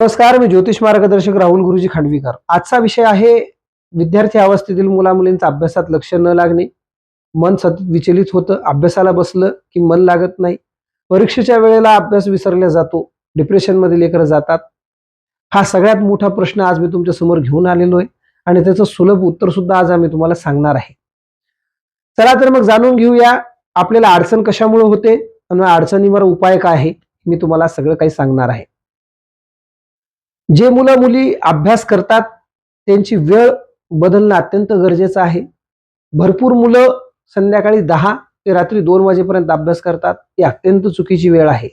नमस्कार मी ज्योतिष मार्गदर्शक राहुल गुरुजी खांडवीकर. आजचा विषय आहे विद्यार्थी अवस्थेतील मुला मुलींचा अभ्यासात लक्ष न लागणे. मन सतत विचलित होतं अभ्यासाला बसलं की मन लागत नाही. परीक्षेच्या वेळेला अभ्यास विसरला जातो डिप्रेशनमध्ये लेकर जातात. हा सगळ्यात मोठा प्रश्न आज मी तुमच्यासमोर घेऊन आलेलो आहे आणि त्याचं सुलभ उत्तर सुद्धा आज आम्ही तुम्हाला सांगणार आहे. चला तर मग जाणून घेऊया आपल्याला अडचण कशामुळे होते आणि अडचणीवर उपाय काय आहे मी तुम्हाला सगळं काही सांगणार आहे. जे मुलं मुली अभ्यास करतात त्यांची वेळ बदलणं अत्यंत गरजेचं आहे. भरपूर मुलं संध्याकाळी दहा ते रात्री दोन वाजेपर्यंत अभ्यास करतात ही अत्यंत चुकीची वेळ आहे.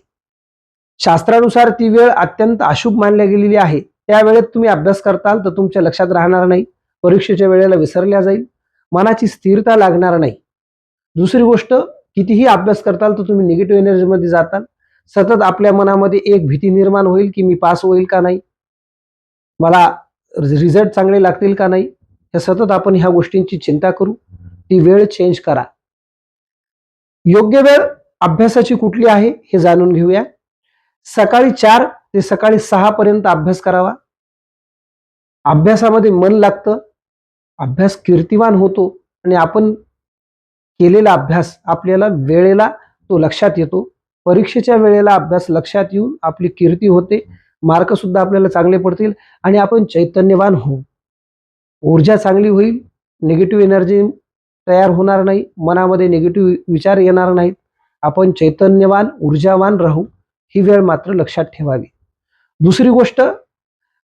शास्त्रानुसार ती वेळ अत्यंत अशुभ मानल्या गेलेली आहे. त्या वेळेत तुम्ही अभ्यास करताल तर तुमच्या लक्षात राहणार नाही परीक्षेच्या वेळेला विसरल्या जाईल मनाची स्थिरता लागणार नाही. दुसरी गोष्ट कितीही अभ्यास करताल तर तुम्ही निगेटिव्ह एनर्जीमध्ये जाताल. सतत आपल्या मनामध्ये एक भीती निर्माण होईल की मी पास होईल का नाही. मला रिझल्ट चांगले लागतील का नाही हे सतत आपण ह्या गोष्टींची चिंता करू. ती वेळ चेंज करा. योग्य वेळ अभ्यासाची कुठली आहे हे जाणून घेऊया. सकाळी चार ते सकाळी सहा पर्यंत अभ्यास करावा. अभ्यासामध्ये मन लागतं. अभ्यास कीर्तिवान होतो आणि आपण केलेला अभ्यास आपल्याला वेळेला तो लक्षात येतो. परीक्षेच्या वेळेला अभ्यास लक्षात येऊन आपली कीर्ती होते. मार्क सुद्धा आपल्याला चांगले पडतील आणि आपण चैतन्यवान होऊ. ऊर्जा चांगली होईल निगेटिव्ह एनर्जी तयार होणार नाही मनामध्ये निगेटिव्ह विचार येणार नाहीत. आपण चैतन्यवान ऊर्जावान राहू ही वेळ मात्र लक्षात ठेवावी. दुसरी गोष्ट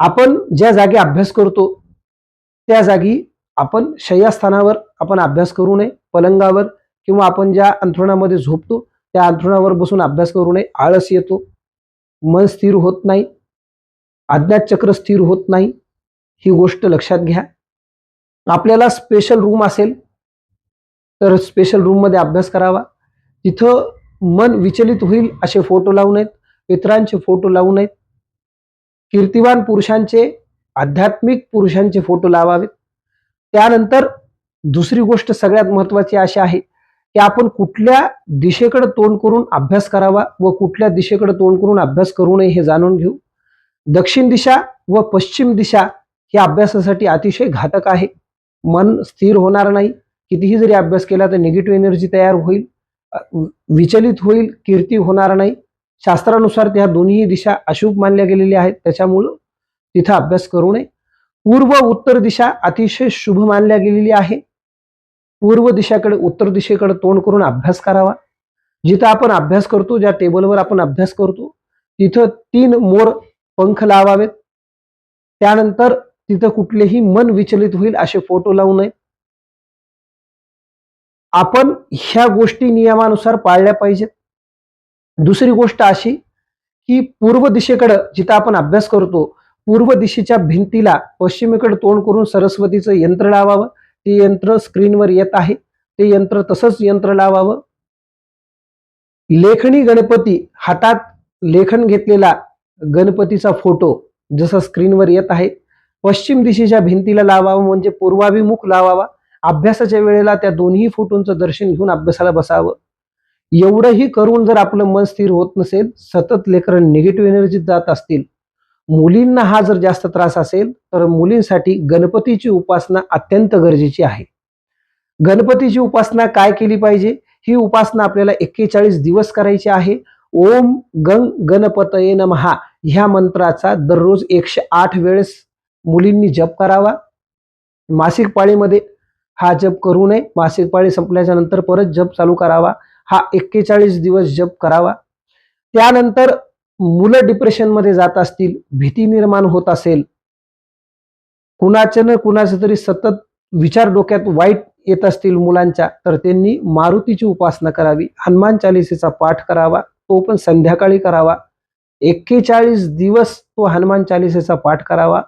आपण ज्या जागी अभ्यास करतो त्या जागी आपण शय्यास्थानावर आपण अभ्यास करू नये पलंगावर किंवा आपण ज्या अंथरुणामध्ये झोपतो त्या अंथरुणावर बसून अभ्यास करू नये. आळस येतो मन स्थिर होत नाही चक्र स्थिर होत नाही ही गोष्ट लक्षात घ्या. आपल्याला स्पेशल रूम असेल तर स्पेशल रूममध्ये अभ्यास करावा. तिथं मन विचलित होईल असे फोटो लावू नयेत मित्रांचे फोटो लावू नयेत. कीर्तिवान पुरुषांचे आध्यात्मिक पुरुषांचे फोटो लावावेत. त्यानंतर दुसरी गोष्ट सगळ्यात महत्वाची अशी आहे की आपण कुठल्या दिशेकडे तोंड करून अभ्यास करावा व कुठल्या दिशेकडे तोंड करून अभ्यास करू नये हे जाणून घेऊ. दक्षिण दिशा व पश्चिम दिशा ही अभ्यासासाठी अतिशय घातक आहे. मन स्थिर होणार नाही. कितीही जरी अभ्यास केला तर निगेटिव्ह एनर्जी तयार होईल. विचलित होईल कीर्ती होणार नाही. शास्त्रानुसार त्या दोन्ही दिशा अशुभ मानल्या गेलेल्या आहेत. त्याच्यामुळं तिथं अभ्यास करू नये. पूर्व उत्तर दिशा अतिशय शुभ मानल्या गेलेली आहे. पूर्व दिशाकडे उत्तर दिशेकडे तोंड करून अभ्यास करावा. जिथं आपण अभ्यास करतो ज्या टेबलवर आपण अभ्यास करतो तिथं तीन मोर पंख लावावेत. त्यानंतर तिथं कुठलेही मन विचलित होईल असे फोटो लावू नये. आपण ह्या गोष्टी नियमानुसार पाळल्या पाहिजेत. दुसरी गोष्ट अशी की पूर्व दिशेकडं जिथं आपण अभ्यास करतो पूर्व दिशेच्या भिंतीला पश्चिमेकडे तोंड करून सरस्वतीचं यंत्र लावावं. ते यंत्र स्क्रीनवर येत आहे. ते यंत्र तसंच यंत्र लावावं. लेखणी गणपती हातात लेखन घेतलेला गणपतीचा फोटो जसा स्क्रीनवर येत आहे. पश्चिम दिशेच्या भिंतीला लावावं म्हणजे पूर्वाभिमुख लावावा. अभ्यासाच्या वेळेला त्या दोन्ही फोटोंचं दर्शन घेऊन अभ्यासाला बसावं. एवढंही करून जर आपलं मन स्थिर होत नसेल सतत लेकरं निगेटिव्ह एनर्जीत जात असतील. मुलींना हा जर जास्त त्रास असेल तर मुलींसाठी गणपतीची उपासना अत्यंत गरजेची आहे. गणपतीची उपासना काय केली पाहिजे? ही उपासना आपल्याला एक्केचाळीस दिवस करायची आहे. ओम गंग गणपतये नमहा. ह्या मंत्राचा दररोज एकशे आठ वेळेस मुलींनी जप करावा. मासिक पाळीमध्ये हा जप करू नये. मासिक पाळी संपल्याच्या नंतर परत जप चालू करावा. हा एक्केचाळीस दिवस जप करावा. त्यानंतर मुलं डिप्रेशनमध्ये जात असतील भीती निर्माण होत असेल कुणाच्या न कुणाचं तरी सतत विचार डोक्यात वाईट येत असतील मुलांच्या तर त्यांनी मारुतीची उपासना करावी हनुमान चालिसेचा पाठ करावा तो पण संध्याकाळी करावा. एक्केचाळीस दिवस तो हनुमान चालिसेचा पाठ करावा.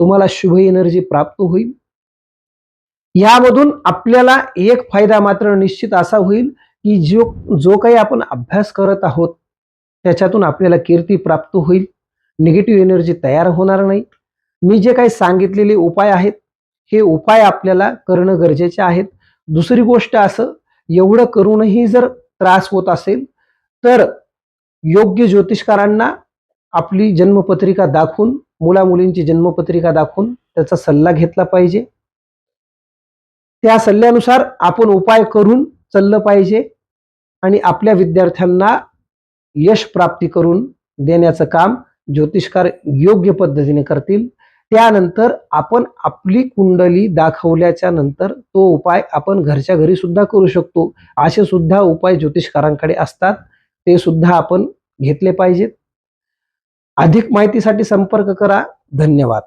तुम्हाला शुभ एनर्जी प्राप्त होईल. यामधून आपल्याला एक फायदा मात्र निश्चित असा होईल की जो जो काही आपण अभ्यास करत आहोत त्याच्यातून आपल्याला कीर्ती प्राप्त होईल. निगेटिव्ह एनर्जी तयार होणार नाही. मी जे काही सांगितलेले उपाय आहेत हे उपाय आपल्याला करणं गरजेचे आहेत. दुसरी गोष्ट असं एवढं करूनही जर त्रास होत असेल तर योग्य ज्योतिषकारांना आपली जन्मपत्रिका दाखवून मुला मुलींची जन्मपत्रिका दाखवून त्याचा सल्ला घेतला पाहिजे. त्या सल्ल्यानुसार आपण उपाय करून चाललं पाहिजे आणि आपल्या विद्यार्थ्यांना यश प्राप्ती करून देण्याचं काम ज्योतिषकार योग्य पद्धतीने करतील. त्यानंतर आपण आपली कुंडली दाखवल्याच्या नंतर तो उपाय आपण घरच्या घरी सुद्धा करू शकतो. असे सुद्धा उपाय ज्योतिषकारांकडे असतात. ते सुद्धा आपण घेतले पाहिजेत. अधिक माहितीसाठी संपर्क करा. धन्यवाद.